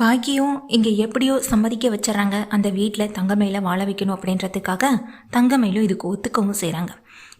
பாக்கியும் இங்கே எப்படியோ சம்மதிக்க வச்சிடறாங்க. அந்த வீட்டில் தங்கமயில வாழ வைக்கணும் அப்படின்றதுக்காக தங்கமயிலும் இதுக்கு ஒத்துக்கவும் செய்கிறாங்க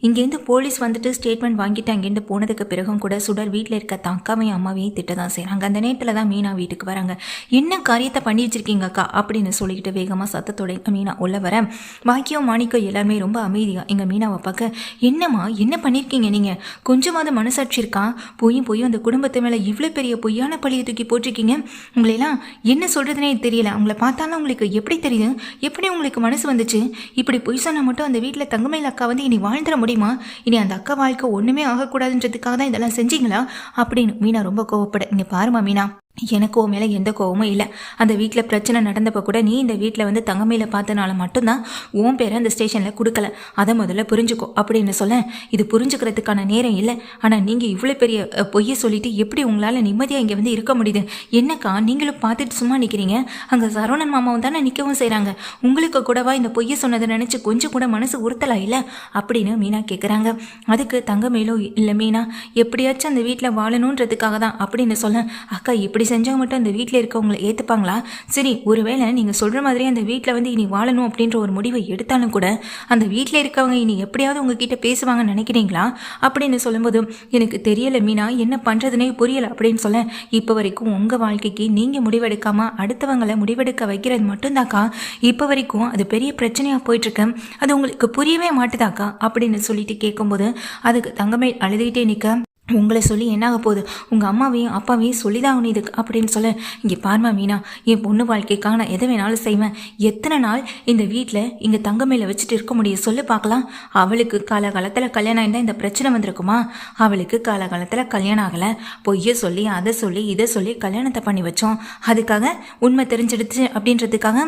இங்கேருந்து போலீஸ் வந்துட்டு ஸ்டேட்மெண்ட் வாங்கிட்டு அங்கேருந்து போனதுக்கு பிறகும் கூட சுடர் வீட்டில் இருக்க தக்காவையும் அம்மாவையும் திட்ட தான் செய்கிறாங்க அந்த நேரத்தில் தான் மீனா வீட்டுக்கு வராங்க. என்ன காரியத்தை பண்ணி வச்சிருக்கீங்க அக்கா? அப்படின்னு சொல்லிக்கிட்டு வேகமாக சத்தத்தோட மீனா உள்ள வர. பாக்கியம் மாணிக்கம் எல்லாருமே ரொம்ப அமைதியாக எங்கள் மீனாவை பார்க்க என்னம்மா என்ன பண்ணியிருக்கீங்க நீங்கள் கொஞ்சமாவது மனசாட்சி இருக்கா? போயும் போய் அந்த குடும்பத்து மேலே இவ்வளோ பெரிய பொய்யான பழியை தூக்கி போட்டிருக்கீங்க. உங்களையெல்லாம் என்ன சொல்கிறதுனே தெரியல. உங்களை பார்த்தாலும் உங்களுக்கு எப்படி தெரியுது? எப்படி உங்களுக்கு மனசு வந்துச்சு? இப்படி பொய் சொன்னால் மட்டும் அந்த வீட்டில் தங்கமயில் அக்கா வந்து இனி வாழ்ந்த வாழ்ந்துட முடியுமா? இனி அந்த அக்கா வாழ்க்கை ஒன்றுமே ஆகக்கூடாதுன்றதுக்காக தான் இதெல்லாம் செஞ்சீங்களா? அப்படின்னு மீனா ரொம்ப கோவப்பட இங்கே பாருமா மீனா. எனக்கு உன் மேலே எந்த கோவமும் இல்லை. அந்த வீட்டில் பிரச்சனை நடந்தப்போ கூட நீ இந்த வீட்டில் வந்து தங்கமையில பார்த்தனால மட்டும்தான் உன் பேரை அந்த ஸ்டேஷனில் கொடுக்கல. அதை முதல்ல புரிஞ்சுக்கோ. அப்படின்னு சொல்ல இது புரிஞ்சுக்கிறதுக்கான நேரம் இல்லை. ஆனால் நீங்கள் இவ்வளோ பெரிய பொய்யை சொல்லிட்டு எப்படி உங்களால் நிம்மதியாக இங்கே வந்து இருக்க முடியுது? என்னக்கா நீங்களும் பார்த்துட்டு சும்மா நிற்கிறீங்க அங்கே சரவணன் மாமாவும் தானே நிற்கவும் செய்கிறாங்க உங்களுக்கு கூடவா இந்த பொய்யை சொன்னதை நினச்சி கொஞ்சம் கூட மனசு உறுத்தலா இல்லை? அப்படின்னு மீனா கேட்குறாங்க அதுக்கு தங்கமேலோ இல்லை மீனா எப்படியாச்சும் அந்த வீட்டில் வாழணுன்றதுக்காக தான் அப்படின்னு சொல்ல அக்கா இப்படி இப்படி செஞ்சவங்க மட்டும் அந்த வீட்டில் இருக்கவங்களை ஏற்றுப்பாங்களா சரி ஒருவேளை நீங்கள் சொல்கிற மாதிரி அந்த வீட்டில் வந்து இனி வாழணும் அப்படின்ற ஒரு முடிவை எடுத்தாலும் கூட அந்த வீட்டில் இருக்கவங்க இனி எப்படியாவது உங்ககிட்ட பேசுவாங்கன்னு நினைக்கிறீங்களா? அப்படின்னு சொல்லும்போது எனக்கு தெரியல மீனா என்ன பண்ணுறதுனே புரியல அப்படின்னு சொல்ல இப்போ வரைக்கும் உங்கள் வாழ்க்கைக்கு நீங்கள் முடிவெடுக்காமல் அடுத்தவங்களை முடிவெடுக்க வைக்கிறது மட்டும்தாக்கா? இப்போ வரைக்கும் அது பெரிய பிரச்சனையாக போயிட்டுருக்கு. அது உங்களுக்கு புரியவே மாட்டுதாக்கா? அப்படின்னு சொல்லிட்டு கேட்கும்போது அதுக்கு தங்கமே அழுதுகிட்டே நிற்க உங்களை சொல்லி என்னாக போகுது? உங்கள் அம்மாவையும் அப்பாவையும் சொல்லி தான் ஆகணும் இதுக்கு அப்படின்னு சொல்ல. இங்கே பார்மா மீனா என் பொண்ணு வாழ்க்கைக்காக நான் எதை வேணாலும் செய்வேன். எத்தனை நாள் இந்த வீட்டில் இங்கே தங்கமையில் வச்சுட்டு இருக்க முடியும்? சொல்லு பார்க்கலாம். அவளுக்கு காலகாலத்தில் கல்யாணம் இருந்தால் இந்த பிரச்சனை வந்திருக்குமா? அவளுக்கு காலகாலத்தில் கல்யாணம் ஆகலை. பொய்யை சொல்லி அதை சொல்லி இதை சொல்லி கல்யாணத்தை பண்ணி வச்சோம். அதுக்காக உண்மை தெரிஞ்சிடுச்சு அப்படின்றதுக்காக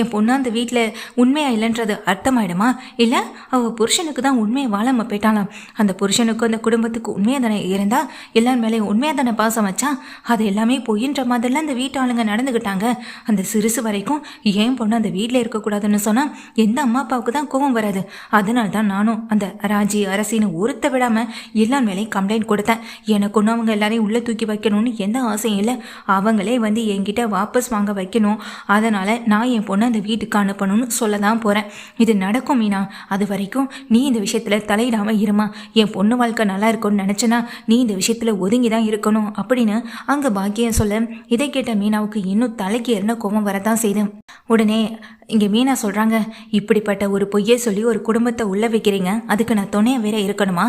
என் பொண்ணு அந்த வீட்டில் உண்மையாக இல்லைன்றது அர்த்தமாயிடுமா? இல்லை அவள் புருஷனுக்கு தான் உண்மையை வாழாம போயிட்டாலாம் அந்த புருஷனுக்கும் அந்த குடும்பத்துக்கு உண்மையாக தானே இருந்தா எல்லார் மேலேயும் உண்மையாக தானே பாசம் வச்சா? அது எல்லாமே பொய்ன்ற மாதிரிலாம் அந்த வீட்டாளுங்க நடந்துக்கிட்டாங்க அந்த சிறுசு வரைக்கும் ஏன் பொண்ணு அந்த வீட்டில் இருக்கக்கூடாதுன்னு சொன்னால் எந்த அம்மா அப்பாவுக்கு தான் கோவம் வராது. அதனால தான் நானும் அந்த ராஜி அரசின்னு ஒருத்த விடாமல் எல்லார் மேலேயும் கம்ப்ளைண்ட் கொடுத்தேன். எனக்கு ஒன்று அவங்க எல்லாரையும் உள்ளே தூக்கி வைக்கணும்னு எந்த ஆசையும் இல்லை. அவங்களே வந்து என்கிட்ட வாபஸ் வாங்க வைக்கணும். அதனால் நான் என் பொண்ணை அந்த வீட்டுக்கு அனுப்பணும்னு சொல்ல தான் போகிறேன் இது நடக்கும் மீனா. அது வரைக்கும் நீ இந்த விஷயத்தில் தலையிடாமல் இருமா. என் பொண்ணு வாழ்க்கை நல்லா இருக்கும்னு நினச்சேன்னா நீ இந்த விஷயத்தில் ஒதுங்கி தான் இருக்கணும் அப்படின்னு அங்கே பாக்கியம் சொல்ல இதை கேட்ட மீனாவுக்கு இன்னும் தலைக்கு ஏறின கோபம் வரதான் செய்து. உடனே இங்கே மீனா சொல்கிறாங்க இப்படிப்பட்ட ஒரு பொய்யை சொல்லி ஒரு குடும்பத்தை உள்ள வைக்கிறீங்க. அதுக்கு நான் துணையை வேற இருக்கணுமா?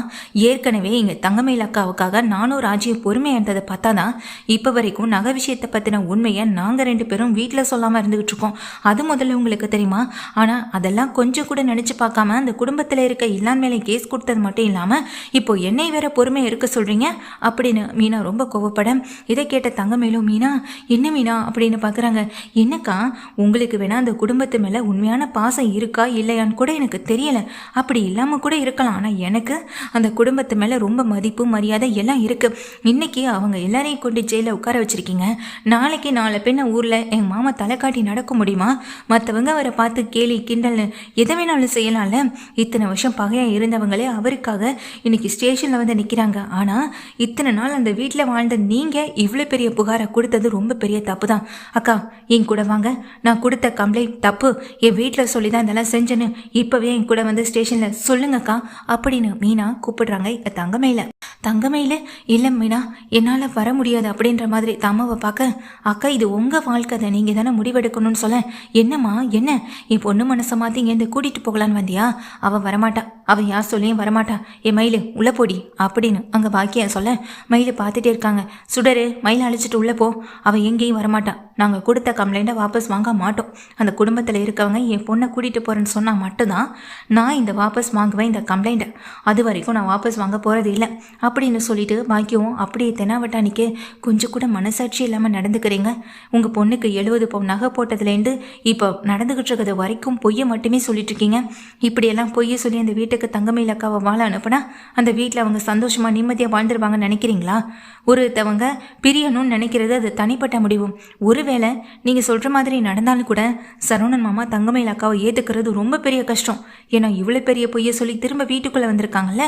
ஏற்கனவே இங்கே தங்கமயில் அக்காவுக்காக நானும் ராஜியும் பொறுமையாக இருந்ததை பார்த்தா தான் இப்போ வரைக்கும் நகை விஷயத்தை பற்றின உண்மையை நாங்கள் ரெண்டு பேரும் வீட்டில் சொல்லாமல் இருந்துகிட்டு இருக்கோம் அது முதல்ல உங்களுக்கு தெரியுமா? ஆனால் அதெல்லாம் கொஞ்சம் கூட நினச்சி பார்க்காம அந்த குடும்பத்தில் இருக்க எல்லார் மேலே கேஸ் கொடுத்தது மட்டும் இல்லாமல் இப்போ என்னை வேற பொறுமையாக இருக்க சொல்கிறீங்க அப்படின்னு மீனா ரொம்ப கோவப்பட இதை கேட்ட தங்கமேலும் மீனா என்ன மீனா? அப்படின்னு பார்க்குறாங்க என்னக்கா உங்களுக்கு வேணால் அந்த குடும்பத்து மேலே உண்மையான பாசம் இருக்கா இல்லையான்னு கூட எனக்கு தெரியல. அப்படி இல்லாமல் கூட இருக்கலாம். ஆனால் எனக்கு அந்த குடும்பத்து மேலே ரொம்ப மதிப்பு மரியாதை எல்லாம் இருக்கு. இன்னைக்கு அவங்க எல்லாரையும் கொண்டு ஜெயிலில் உட்கார வச்சிருக்கீங்க. நாளைக்கு நாலு பெண்ணை ஊரில் எங்கள் மாமா தலை காட்டி நடக்க முடியுமா? மற்றவங்க அவரை பார்த்து கேலி கிண்டல்னு எதை வேணாலும் செய்யலாம்ல? இத்தனை வருஷம் பகையாக இருந்தவங்களே அவருக்காக இன்னைக்கு ஸ்டேஷனில் வந்து நிற்கிறாங்க ஆனால் இத்தனை நாள் அந்த வீட்டில் வாழ்ந்த நீங்கள் இவ்வளோ பெரிய புகாரை கொடுத்தது ரொம்ப பெரிய தப்பு தான் அக்கா என் கூட வாங்க. நான் கொடுத்த கம்ப்ளைண்ட் தப்பு என் வீட்டில் சொல்லி தான் இதெல்லாம் செஞ்சேன்னு இப்போவே என் கூட வந்து ஸ்டேஷனில் சொல்லுங்கக்கா அப்படின்னு மீனா கூப்பிடுறாங்க. தங்கமையில். தங்கமையில் இல்லை மீனா என்னால் வர முடியாது அப்படின்ற மாதிரி தம்மாவை பார்க்க அக்கா இது உங்கள் வாழ்க்கை அதை நீங்கள் தானே முடிவெடுக்கணும்னு சொல்ல. என்னம்மா என்ன? என் பொண்ணு மனசை மாற்றி இங்கேருந்து கூட்டிகிட்டு போகலான்னு வந்தியா? அவள் வரமாட்டா. அவள் யார் சொல்லியும் வரமாட்டான் என் மயில் உள்ளே போடி அப்படின்னு அங்கே பாக்கியா சொல்ல மயில் பார்த்துட்டே இருக்காங்க. சுடரு மயில் அழைச்சிட்டு உள்ளே போ. அவள் எங்கேயும் வரமாட்டான் நாங்கள் கொடுத்த கம்ப்ளைண்ட்டை வாபஸ் வாங்க மாட்டோம். அந்த குடும்பத்தில் இருக்கவங்க என் பொண்ணை கூட்டிகிட்டு போகிறேன்னு சொன்னால் மட்டும்தான் நான் இந்த வாபஸ் வாங்குவேன் இந்த கம்ப்ளைண்ட்டை அது வரைக்கும் நான் வாபஸ் வாங்க போகிறது இல்லை. அப்படின்னு சொல்லிட்டு பாக்கியம் அப்படியே தெனாவட்டானிக்கு கொஞ்சம் கூட மனசாட்சி இல்லாமல் நடந்துக்கிறீங்க. உங்கள் பொண்ணுக்கு எழுபது பவுன் நகை போட்டதுலேருந்து இப்போ நடந்துக்கிட்டு இருக்கிறது வரைக்கும் பொய்யை மட்டுமே சொல்லிட்டு இருக்கீங்க. இப்படியெல்லாம் பொய்யை சொல்லி அந்த வீட்டை வீட்டுக்கு தங்கமயில் அக்காவை வாழ அனுப்புனா அந்த வீட்டில் அவங்க சந்தோஷமா நிம்மதியாக வாழ்ந்துருவாங்கன்னு நினைக்கிறீங்களா? ஒருத்தவங்க பிரியணும்னு நினைக்கிறது அது தனிப்பட்ட முடிவு. ஒருவேளை நீங்கள் சொல்கிற மாதிரி நடந்தாலும் கூட சரவணன் மாமா தங்கமயில் அக்காவை ஏற்றுக்கிறது ரொம்ப பெரிய கஷ்டம். ஏன்னா இவ்வளோ பெரிய பொய்யை சொல்லி திரும்ப வீட்டுக்குள்ளே வந்திருக்காங்கல்ல?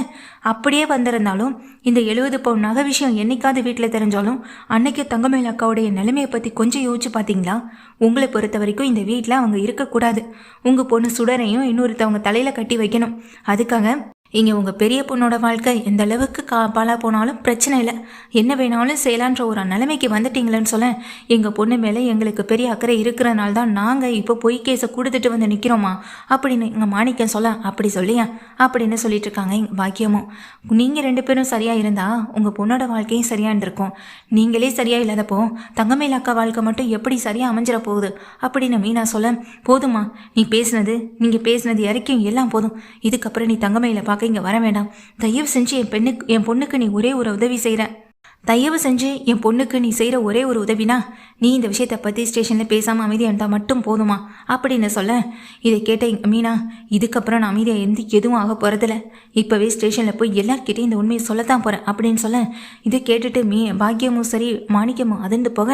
அப்படியே வந்திருந்தாலும் இந்த எழுபது பவுன் நகை விஷயம் என்னைக்காவது வீட்டில் தெரிஞ்சாலும் அன்னைக்கு தங்கமயில் அக்காவுடைய நிலைமையை பற்றி கொஞ்சம் யோசிச்சு பார்த்தீங்களா உங்களை பொறுத்த வரைக்கும் இந்த வீட்டில் அவங்க இருக்கக்கூடாது. உங்கள் பொண்ணு சுடரையும் இன்னொருத்தவங்க தலையில் கட்டி வைக்கணும். அதுக்காக இங்கே உங்கள் பெரிய பொண்ணோட வாழ்க்கை எந்த அளவுக்கு கா பாலாக போனாலும் பிரச்சனை இல்லை. என்ன வேணாலும் செய்யலான்ற ஒரு நிலைமைக்கு வந்துட்டீங்களேன்னு சொல்ல எங்கள் பொண்ணு மேலே எங்களுக்கு பெரிய அக்கறை இருக்கிறனால தான் நாங்கள் இப்போ பொய் கேஸை கொடுத்துட்டு வந்து நிற்கிறோமா அப்படின்னு எங்கள் மாணிக்கம் சொல்ல அப்படி சொல்லியா? அப்படின்னு சொல்லிட்டு இருக்காங்க எங்கள் பாக்கியமும் நீங்கள் ரெண்டு பேரும் சரியாக இருந்தால் உங்கள் பொண்ணோட வாழ்க்கையும் சரியாண்டிருக்கும் நீங்களே சரியாக இல்லாதப்போ தங்கமேல அக்கா வாழ்க்கை மட்டும் எப்படி சரியாக அமைஞ்சிட போகுது? அப்படின்னு மீனா சொல்ல போதுமா நீ பேசுனது நீங்கள் பேசுனது இறக்கியும் எல்லாம் போதும். இதுக்கப்புறம் நீ தங்கமையில் பார்க்க இங்கே வர வேண்டாம். தயவு செஞ்சு என் பெண்ணுக்கு என் பொண்ணுக்கு நீ ஒரே ஒரு உதவி செய்கிற தயவு செஞ்சு என் பொண்ணுக்கு நீ செய்கிற ஒரே ஒரு உதவினா நீ இந்த விஷயத்தை பற்றி ஸ்டேஷனில் பேசாமல் அமைதியாக இருந்தால் மட்டும் போதுமா? அப்படின்னு சொல்ல இதை கேட்ட மீனா இதுக்கப்புறம் நான் அமைதியாக இருந்து எதுவும் ஆக போகிறதில்ல இப்போவே ஸ்டேஷனில் போய் எல்லார்கிட்டையும் இந்த உண்மையை சொல்லத்தான் போகிறேன் அப்படின்னு சொல்ல இதை கேட்டுட்டு மீ பாக்கியமும் சரி மாணிக்கமும் அதிர்ந்து போக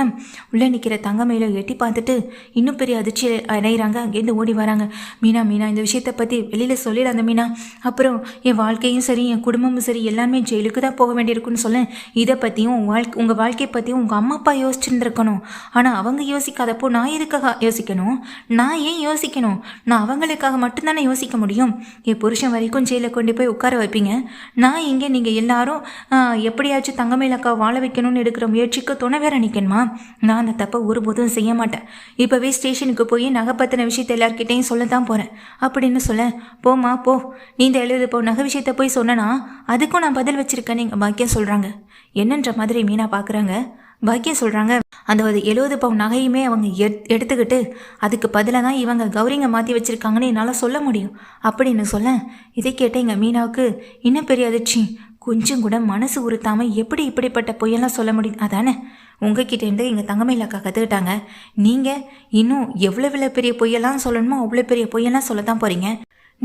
உள்ளே நிற்கிற தங்கமையில எட்டி பார்த்துட்டு இன்னும் பெரிய அதிர்ச்சி அடைகிறாங்க அங்கேருந்து ஓடி வராங்க. மீனா மீனா இந்த விஷயத்தை பற்றி வெளியில் சொல்லிடாத மீனா. அப்புறம் என் வாழ்க்கையும் சரி என் குடும்பமும் சரி எல்லாமே ஜெயிலுக்கு தான் போக வேண்டியிருக்குன்னு சொல்ல இதை பற்றி பற்றியும் உங்கள் வாழ்க்கை உங்கள் வாழ்க்கையை பற்றியும் உங்கள் அம்மா அப்பா யோசிச்சுருந்துருக்கணும். ஆனால் அவங்க யோசிக்காதப்போ நான் எதுக்காக யோசிக்கணும்? நான் ஏன் யோசிக்கணும்? நான் அவங்களுக்காக மட்டும்தானே யோசிக்க முடியும்? என் புருஷன் வரைக்கும் ஜெயிலில் கொண்டு போய் உட்கார வைப்பீங்க. நான் இங்கே நீங்கள் எல்லாரும் எப்படியாச்சும் தங்கமேலக்கா வாழ வைக்கணும்னு எடுக்கிற முயற்சிக்கு துணை வேற நிற்கணுமா நான் அந்த தப்பை ஒருபோதும் செய்ய மாட்டேன். இப்போவே ஸ்டேஷனுக்கு போய் நகை பற்றின விஷயத்தை எல்லார்கிட்டையும் சொல்ல தான் போகிறேன் அப்படின்னு சொல்ல போம்மா போ. நீ இந்த எழுது போ. நகை விஷயத்தை போய் சொன்னனா அதுக்கும் நான் பதில் வச்சிருக்கேன். நீங்கள் பாக்கியம் சொல்கிறாங்க என்னன்ற மாதிரி மீனா பார்க்குறாங்க பாக்கியம் சொல்கிறாங்க அந்த ஒரு எழுபது பவுன் நகையுமே அவங்க எட் எடுத்துக்கிட்டு அதுக்கு பதிலாக தான் இவங்க கௌரிங்க மாற்றி வச்சுருக்காங்கன்னு என்னால் சொல்ல முடியும். அப்படின்னு சொல்ல இதை கேட்ட எங்கள் மீனாவுக்கு இன்னும் பெரிய அதிர்ச்சி? கொஞ்சம் கூட மனசு உறுத்தாமல் எப்படி இப்படிப்பட்ட பொய்யெல்லாம் சொல்ல முடியும்? அதானே? உங்ககிட்டேருந்து எங்கள் தங்கமையில் அக்கா கற்றுக்கிட்டாங்க நீங்கள் இன்னும் எவ்வளோ எவ்வளோ பெரிய பொய்யெல்லாம் சொல்லணுமோ அவ்வளோ பெரிய பொய்யெல்லாம் சொல்ல தான் போகிறீங்க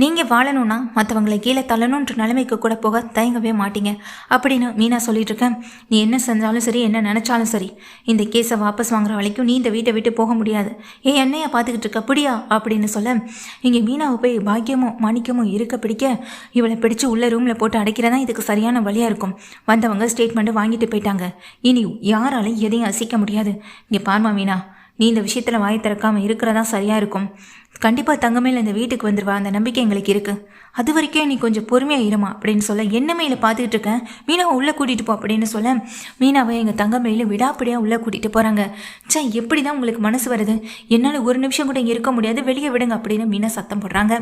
நீங்கள் வாழணும்னா மற்றவங்களை கீழே தள்ளணுன்ற நிலைமைக்கு கூட போக தயங்கவே மாட்டீங்க. அப்படின்னு மீனா சொல்லிட்டு இருக்கேன். நீ என்ன செஞ்சாலும் சரி என்ன நினச்சாலும் சரி இந்த கேஸை வாபஸ் வாங்குற வரைக்கும் நீ இந்த வீட்டை விட்டு போக முடியாது. ஏன் என்னையா பார்த்துக்கிட்டு இருக்க? அப்படியா அப்படின்னு சொல்ல இங்கே மீனாவை போய் பாக்கியமும் மாணிக்கமும் இருக்க பிடிக்க இவளை பிடிச்சு உள்ள ரூமில் போட்டு அடைக்கிறதா இதுக்கு சரியான வழியாக இருக்கும். வந்தவங்க ஸ்டேட்மெண்ட்டு வாங்கிட்டு போயிட்டாங்க. இனி யாராலையும் எதையும் அசிக்க முடியாது. இங்கே பார்மா மீனா நீ இந்த விஷயத்தில் வாய் திறக்காமல் இருக்கிறதா சரியாக இருக்கும். கண்டிப்பாக தங்கமேல இந்த வீட்டுக்கு வந்துடுவா அந்த நம்பிக்கை எங்களுக்கு இருக்குது அது வரைக்கும் நீ கொஞ்சம் பொறுமையாக இருமா அப்படின்னு சொல்ல என்ன மேல பார்த்துக்கிட்டு இருக்கேன் மீனாவை உள்ளே கூட்டிகிட்டு போ அப்படின்னு சொல்ல மீனாவை எங்கள் தங்கமையில விடாப்படியாக உள்ளே கூட்டிகிட்டு போகிறாங்க ச்சே எப்படி தான் உங்களுக்கு மனசு வருது? என்னால் ஒரு நிமிஷம் கூட இருக்க முடியாது. வெளியே விடுங்க அப்படின்னு மீனா சத்தம் போடுறாங்க.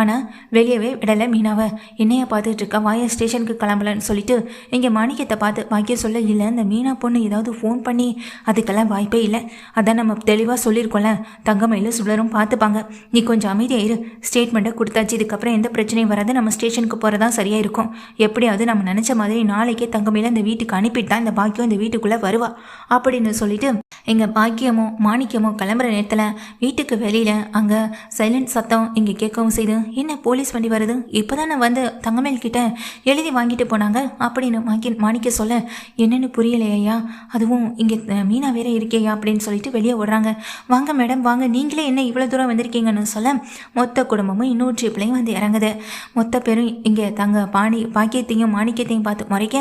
ஆனால் வெளியவே விடலை மீனாவை. என்னையா பார்த்துட்டு இருக்கா? வாயா ஸ்டேஷனுக்கு கிளம்பலன்னு சொல்லிட்டு இங்கே மாணிக்கத்தை பார்த்து வாக்கிய சொல்ல இல்லை. இந்த மீனா பொண்ணு ஏதாவது ஃபோன் பண்ணி அதுக்கெல்லாம் வாய்ப்பே இல்லை. அதான் நம்ம தெளிவாக சொல்லியிருக்கோம்ல. தங்கமயில சுடரும் பார்த்துப்பாங்க. நீ கொஞ்சம் அமைதியாக இரு. ஸ்டேட்மெண்ட்டை கொடுத்தாச்சு. இதுக்கப்புறம் எந்த பிரச்சனை பிரச்சனை வராது. நம்ம ஸ்டேஷனுக்கு போகிறதா சரியாக இருக்கும். எப்படியாவது நம்ம நினச்ச மாதிரி நாளைக்கே தங்கமையில் இந்த வீட்டுக்கு அனுப்பிட்டு தான் இந்த பாக்கியம் இந்த வீட்டுக்குள்ளே வருவா. அப்படின்னு சொல்லிட்டு எங்கள் பாக்கியமோ மாணிக்கமோ கிளம்புற நேரத்தில் வீட்டுக்கு வெளியில் அங்கே சைலண்ட் சத்தம் இங்கே கேட்கவும் செய்து என்ன போலீஸ் வண்டி வருது? இப்போ தானே வந்து தங்கமேல் கிட்ட எழுதி வாங்கிட்டு போனாங்க? அப்படின்னு மாக்கி மாணிக்க சொல்ல என்னென்னு புரியலையா அதுவும் இங்கே மீனா வேற இருக்கேயா? அப்படின்னு சொல்லிட்டு வெளியே விடுறாங்க வாங்க மேடம் வாங்க. நீங்களே என்ன இவ்வளோ தூரம் வந்திருக்கீங்கன்னு சொல்ல மொத்த குடும்பமும் இன்னொரு ட்ரிப்லையும் வந்து இறங்குது. மொத்த பேரும் இங்கே தங்க பாணி பாக்கியத்தையும் மாணிக்கத்தையும் பார்த்து முறைக்க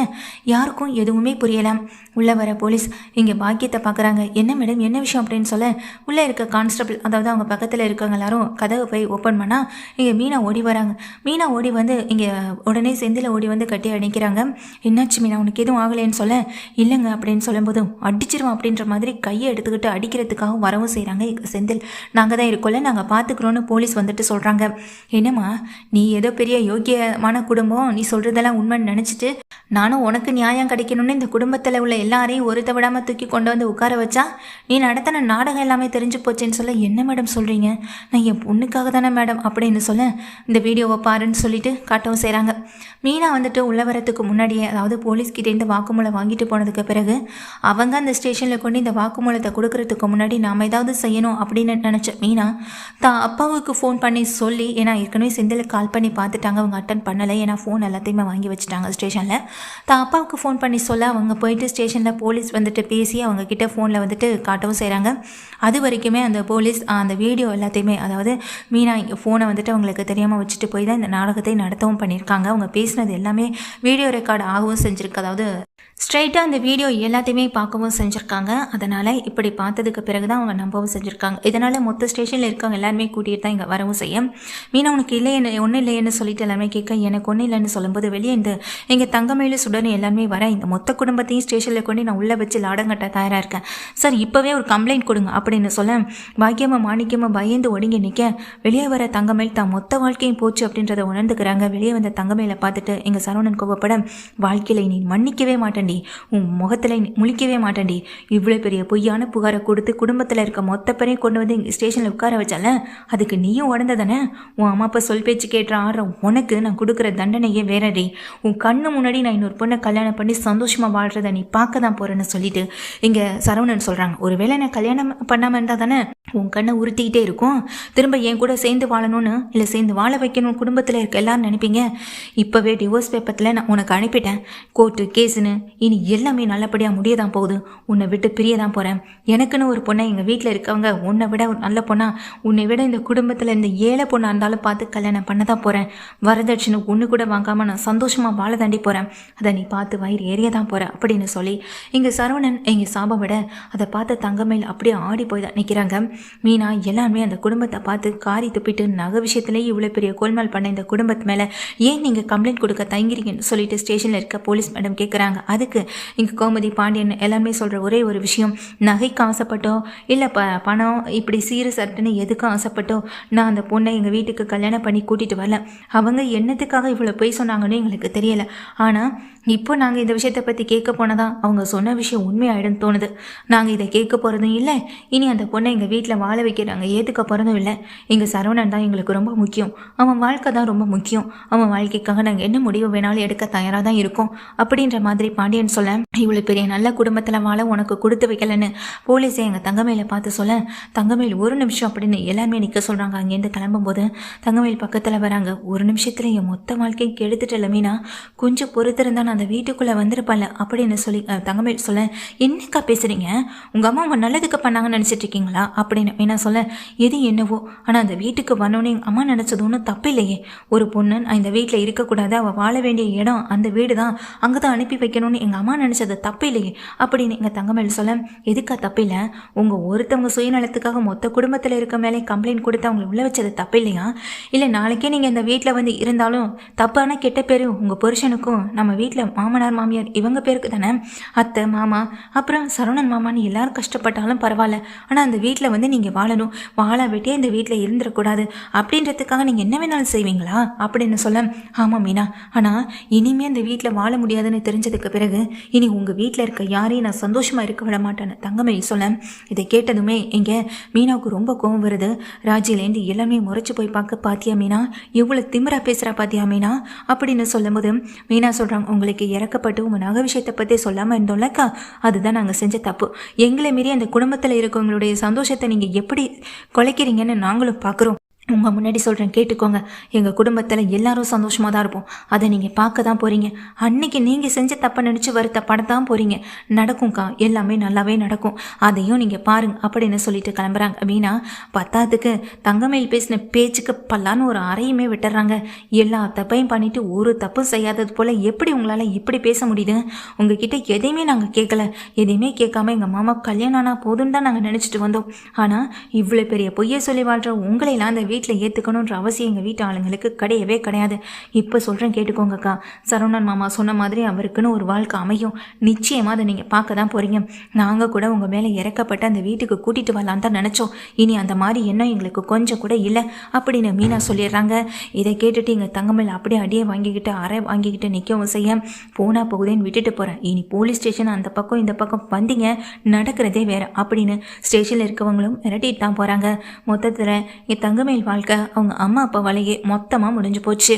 யாருக்கும் எதுவுமே புரியலாம். உள்ளே வர போலீஸ் இங்கே பாக்கியத்தை பார்க்குறாங்க. என்ன மேடம் என்ன விஷயம்? அப்படின்னு சொல்ல உள்ளே இருக்க கான்ஸ்டபிள் அதாவது அவங்க பக்கத்தில் இருக்கவங்க எல்லாரும் கதவை போய் ஓப்பன் பண்ணால் இங்கே மீனா ஓடி வராங்க. மீனா ஓடி வந்து இங்கே உடனே செந்தில் ஓடி வந்து கட்டி அடிக்கிறாங்க என்னாச்சு மீனா? உனக்கு எதுவும் ஆகலைன்னு சொல்ல? இல்லைங்க அப்படின்னு சொல்லும்போது அடிச்சிருவோம் அப்படின்ற மாதிரி கையை எடுத்துக்கிட்டு அடிக்கிறதுக்காக வரவும் செய்கிறாங்க செந்தில். நாங்கள் தான் இருக்கோம்ல நாங்கள் பார்த்துக்குறோன்னு போலீஸ் வந்துட்டு சொல்கிறாங்க என்னம்மா நீ ஏதோ பெரிய யோக்கியமான குடும்பம் நீ சொல்கிறதெல்லாம் உண்மைன்னு நினச்சிட்டு நானும் உனக்கு நியாயம் கிடைக்கணும்னு இந்த குடும்பத்தில் உள்ள எல்லாரையும் ஒரு தவிடாமல் தூக்கி கொண்டு வந்து உட்கார வச்சா நீ நடத்தின நாடகம் எல்லாமே தெரிஞ்சு போச்சேன்னு சொல்ல என்ன மேடம் சொல்கிறீங்க நான் என் பொண்ணுக்காக தானே மேடம் அப்படின்னு சொல்ல இந்த வீடியோவை பாருன்னு சொல்லிட்டு காட்டவும் செய்கிறாங்க மீனா வந்துட்டு உள்ள வரத்துக்கு முன்னாடியே அதாவது போலீஸ்கிட்டேருந்து வாக்குமூலம் வாங்கிட்டு போனதுக்கு பிறகு அவங்க அந்த ஸ்டேஷனில் கொண்டு இந்த வாக்குமூலத்தை கொடுக்கறதுக்கு முன்னாடி நாம் ஏதாவது செய்யணும் அப்படின்னு நினச்ச மீனா தான் அப்பாவுக்கு ஃபோன் பண்ணி சொல்லி ஏன்னா ஏற்கனவே செந்திலுக்கு கால் பண்ணி பார்த்துட்டாங்க. அவங்க அட்டன் பண்ணலை. ஏன்னா ஃபோன் எல்லாத்தையுமே வாங்கி வச்சுட்டாங்க ஸ்டேஷனில் தான் அப்பாவுக்கு ஃபோன் பண்ணி சொல்ல அவங்க போயிட்டு ஸ்டேஷனில் போலீஸ் வந்துட்டு பேசி அவங்கக்கிட்ட ஃபோனில் வந்துட்டு காட்டவும் செய்கிறாங்க அது வரைக்குமே அந்த போலீஸ் அந்த வீடியோ எல்லாத்தையுமே அதாவது மீனா ஃபோனை வந்துட்டு அவங்களுக்கு தெரியாமல் வச்சுட்டு போய் தான் இந்த நாடகத்தை நடத்தவும் பண்ணியிருக்காங்க. அவங்க பேசினது எல்லாமே வீடியோ ரெக்கார்ட் ஆகவும் செஞ்சுருக்கு. அதாவது ஸ்ட்ரைட்டாக அந்த வீடியோ எல்லாத்தையுமே பார்க்கவும் செஞ்சுருக்காங்க. அதனால் இப்படி பார்த்ததுக்கு பிறகு தான் அவங்க நம்பவும் செஞ்சுருக்காங்க. இதனால் மொத்த ஸ்டேஷனில் இருக்கவங்க எல்லாருமே கூட்டிகிட்டு தான் இங்கே வரவும் செய்யும். மீனா உனக்கு இல்லை என்ன ஒன்றும் இல்லைன்னு சொல்லிட்டு எல்லாமே கேட்க எனக்கு ஒன்றும் இல்லைன்னு சொல்லும்போது வெளியே இந்த எங்கள் தங்கமேலு சுடனு எல்லாருமே வர இந்த மொத்த குடும்பத்தையும் ஸ்டேஷனில் கொண்டு நான் உள்ளே வச்சு லாடங்கட்ட தயாராக இருக்கேன். சார் இப்போவே ஒரு கம்ப்ளைண்ட் கொடுங்க அப்படின்னு சொல்ல பாக்கியமாக மாணிக்கமாக பயந்து ஒடுங்கி நிற்க வெளியே வர தங்கமேல் தான் மொத்த வாழ்க்கையும் போச்சு அப்படின்றத உணர்ந்துக்கிறாங்க. வெளியே வந்த தங்கமேலை பார்த்துட்டு எங்கள் சரவணன் கோபப்பட வாழ்க்கையில் நீ மன்னிக்கவே மாட்டேன்டி. உன் முகத்தில் நீ முழிக்கவே மாட்டேன்டி. இவ்வளோ பெரிய பொய்யான புகாரை கொடுத்து குடும்பத்தில் இருக்க மொத்த பேரையும் கொண்டு வந்து இங்கே ஸ்டேஷனில் உட்கார வச்சால அதுக்கு நீயும் உடந்த தானே உன் அம்மா அப்பா சொல் பேச்சு கேட்டுற ஆடுற உனக்கு நான் கொடுக்குற தண்டனையே வேறடி. உன் கண்ணு முன்னாடி நான் இன்னொரு பொண்ணை கல்யாணம் பண்ணி சந்தோஷமாக வாழ்கிறத நீ பார்க்க தான் போகிறேன்னு சொல்லிட்டு இங்கே சரவணன் சொல்கிறாங்க ஒருவேளை நான் கல்யாணம் பண்ணாமல் இருந்தால் தானே உன் கண்ணை உறுத்திக்கிட்டே இருக்கும்? திரும்ப என் கூட சேர்ந்து வாழணும்னு இல்லை சேர்ந்து வாழ வைக்கணும் குடும்பத்தில் இருக்க எல்லாரும் நினைப்பீங்க? இப்போவே டிவோர்ஸ் பேப்பரில் நான் உனக்கு அனுப்பிட்டேன். கோர்ட்டு கேஸுன்னு இனி எல்லாமே நல்லபடியாக முடிய தான் போகுது. உன்னை விட்டு பிரிய தான் போகிறேன் எனக்குன்னு ஒரு பொண்ணை எங்கள் வீட்டில் இருக்கவங்க உன்னை விட நல்ல பொண்ணா உன்னை விட இந்த குடும்பத்தில் இந்த ஏழை பொண்ணாக இருந்தாலும் பார்த்து கல்யாணம் பண்ண தான் போகிறேன் வரதட்சணை ஒன்று கூட வாங்காமல் நான் சந்தோஷமாக வாழ தாண்டி போகிறேன் அதை நீ பார்த்து வயிறு ஏறிய தான் போகிறேன் அப்படின்னு சொல்லி இங்கே சரவணன் எங்கள் சாபம் விட அதை பார்த்து தங்கமேல் அப்படியே ஆடி போய் தான் நிற்கிறாங்க மீனா எல்லாருமே அந்த குடும்பத்தை பார்த்து காரி துப்பிட்டு நகை விஷயத்துலேயே இவ்வளோ பெரிய கோல்மால் பண்ண இந்த குடும்பத்து மேலே ஏன் நீங்கள் கம்ப்ளைண்ட் கொடுக்க தயங்குறீங்கன்னு சொல்லிட்டு ஸ்டேஷனில் இருக்க போலீஸ் மேடம் கேட்குறாங்க அதுக்கு இங்கே கோமதி பாண்டியன் எல்லாமே சொல்கிற ஒரே ஒரு விஷயம் நகைக்கு ஆசைப்பட்டோ இல்லை ப பணம் இப்படி சீரு சட்டுன்னு எதுக்கு ஆசைப்பட்டோ நான் அந்த பொண்ணை எங்கள் வீட்டுக்கு கல்யாணம் பண்ணி கூட்டிகிட்டு வரல. அவங்க என்னத்துக்காக இவ்வளோ போய் சொன்னாங்கன்னு எங்களுக்கு தெரியலை. ஆனால் இப்போ நாங்கள் இந்த விஷயத்தை பற்றி கேட்க போனதான் அவங்க சொன்ன விஷயம் உண்மையாயிடும் தோணுது. நாங்கள் இதை கேட்க போகிறதும் இல்லை. இனி அந்த பொண்ணை எங்கள் வீட்டில் வாழ வைக்கிறாங்க ஏற்றுக்க போகிறதும் இல்லை. எங்கள் சரவணன் தான் எங்களுக்கு ரொம்ப முக்கியம். அவன் வாழ்க்கை தான் ரொம்ப முக்கியம். அவன் வாழ்க்கைக்காக நாங்கள் என்ன முடிவு வேணாலும் எடுக்க தயாராக தான் இருக்கோம். அப்படின்ற மாதிரி பாண்டியன் சொல்ல இவ்வளோ பெரிய நல்ல குடும்பத்தில் வாழ உனக்கு கொடுத்து வைக்கலன்னு போலீஸை எங்கள் தங்கமையில பார்த்து சொல்ல தங்கமேல் ஒரு நிமிஷம் அப்படின்னு எல்லாமே நிற்க சொல்கிறாங்க அங்கேருந்து கிளம்பும்போது தங்கமையில் பக்கத்தில் வராங்க. ஒரு நிமிஷத்தில் என் மொத்த வாழ்க்கையும் கெடுத்துட்டல மீனா. கொஞ்சம் பொறுத்திருந்தா நான் அந்த வீட்டுக்குள்ளே வந்திருப்பேன்ல அப்படின்னு சொல்லி தங்கமே தங்கமேல் சொல்ல என்னக்கா பேசுகிறீங்க உங்கள் அம்மா உங்கள் நல்லதுக்கு பண்ணாங்கன்னு நினச்சிட்டு இருக்கீங்களா? அப்படின்னு மீனா சொல்ல எது என்னவோ ஆனால் அந்த வீட்டுக்கு வந்தோன்னே எங்கள் அம்மா நினச்சது ஒன்றும் தப்பு இல்லையே ஒரு பொண்ணு இந்த வீட்டில் இருக்கக்கூடாது அவள் வாழ வேண்டிய இடம் அந்த வீடு தான். அங்கே தான் அனுப்பி வைக்கணும்னு எங்கள் அம்மா நினச்சது தப்பு இல்லையே அப்படின்னு எங்கள் தங்கமேல் சொல்ல எதுக்கா தப்பு இல்லை உங்கள் ஒருத்தவங்க சுயநலத்துக்காக மொத்த குடும்பத்தில் இருக்க மேலே கம்ப்ளைண்ட் கொடுத்து அவங்களை உள்ள வச்சது தப்பு இல்லையா இல்லை நாளைக்கே நீங்கள் இந்த வீட்டில் வந்து இருந்தாலும் தப்பான கெட்ட பேர் உங்கள் புருஷனுக்கும் நம்ம வீட்டில் மாமனார் மாமியார் இவங்க பேருக்கு தானே? அத்தை மாமா அப்புறம் சரவணன் மாமான்னு எல்லாரும் கஷ்டப்பட்டாலும் பரவாயில்ல. ஆனால் அந்த வீட்டில் வந்து நீங்கள் வாழணும். வாழாவிட்டே இந்த வீட்டில் இருந்துடக்கூடாது. அப்படின்றதுக்காக நீங்கள் என்ன வேணாலும் செய்வீங்களா? அப்படின்னு சொல்ல ஆமாம் மீனா. ஆனால் இனிமே இந்த வீட்டில் வாழ முடியாதுன்னு தெரிஞ்சதுக்கு பிறகு இனி உங்கள் வீட்டில் இருக்க யாரையும் நான் சந்தோஷமாக இருக்க விட மாட்டேன்னு தங்கமணி சொல்ல இதை கேட்டதுமே இங்கே மீனாவுக்கு ரொம்ப கோவம் வருது. ராஜிலேருந்து எல்லாமே முறைச்சு போய் பார்க்க பாத்தியா மீனா? எவ்வளோ திமிரா பேசுகிறா பாத்தியா மீனா? அப்படின்னு சொல்லும்போது மீனா சொல்கிறாங்க உங்களுக்கு இறக்கப்பட்டு உங்கள் நகை விஷயத்தை பற்றி சொல்லாமல் இருந்தோம்லக்கா அதுதான் நாங்கள் செஞ்ச தப்பு. எங்களை மீறி அந்த குடும்பத்தில் இருக்கவங்களுடைய சந்தோஷத்தை நீங்கள் எப்படி குலைக்கிறீங்கன்னு நாங்களும் பார்க்குறோம் உங்கள் முன்னாடி சொல்கிறேன் கேட்டுக்கோங்க. எங்கள் குடும்பத்தில் எல்லாரும் சந்தோஷமாக தான் இருப்போம். அதை நீங்கள் பார்க்க தான் போகிறீங்க அன்னைக்கு நீங்கள் செஞ்ச தப்பை நினச்சி வருத்தப்பட தான் போகிறீங்க நடக்கும்க்கா. எல்லாமே நல்லாவே நடக்கும். அதையும் நீங்கள் பாருங்க அப்படின்னு சொல்லிட்டு கிளம்புறாங்க. மீனா பத்தாவதுக்கு தங்கமேல் பேசின பேச்சுக்கு பல்லான்னு ஒரு அறையுமே விட்டுறாங்க. எல்லா தப்பையும் பண்ணிவிட்டு ஒரு தப்பும் செய்யாதது போல் எப்படி உங்களால் இப்படி பேச முடியுது? உங்ககிட்ட எதையுமே நாங்கள் கேட்கல எதையுமே கேட்காம எங்கள் மாமா கல்யாணம் ஆனால் போதும்னு தான் நாங்கள் நினச்சிட்டு வந்தோம். ஆனால் இவ்வளோ பெரிய பொய்யை சொல்லி வாழ்கிற உங்களையெல்லாம் அந்த வீட்டில் ஏற்றுக்கணுன்ற அவசியம் எங்கள் வீட்டு ஆளுங்களுக்கு கிடையவே கிடையாது. இப்போ சொல்கிறேன் கேட்டுக்கோங்கக்கா சரவணன் மாமா சொன்ன மாதிரி அவருக்குன்னு ஒரு வாழ்க்கை அமையும். நிச்சயமாக அதை நீங்கள் பார்க்க தான் போகிறீங்க நாங்கள் கூட உங்கள் மேலே இறக்கப்பட்டு அந்த வீட்டுக்கு கூட்டிகிட்டு வரலான்னு தான் நினச்சோம். இனி அந்த மாதிரி எண்ணம் எங்களுக்கு கொஞ்சம் கூட இல்லை. அப்படின்னு மீனா சொல்லிடுறாங்க. இதை கேட்டுட்டு எங்கள் தங்கமேல் அப்படியே அடியே வாங்கிக்கிட்டு அரை வாங்கிக்கிட்டு நிற்கவும் செய்ய போனா போகுதேன்னு விட்டுட்டு போகிறேன் இனி போலீஸ் ஸ்டேஷன் அந்த பக்கம் இந்த பக்கம் வந்தீங்க நடக்கிறதே வேறு அப்படின்னு ஸ்டேஷனில் இருக்கவங்களும் மிரட்டிட்டு தான் போகிறாங்க மொத்தத்தில் என் தங்கமேல் வாழ்க்கை அவங்க அம்மா அப்பா வலையே மொத்தமாக முடிஞ்சு போச்சு.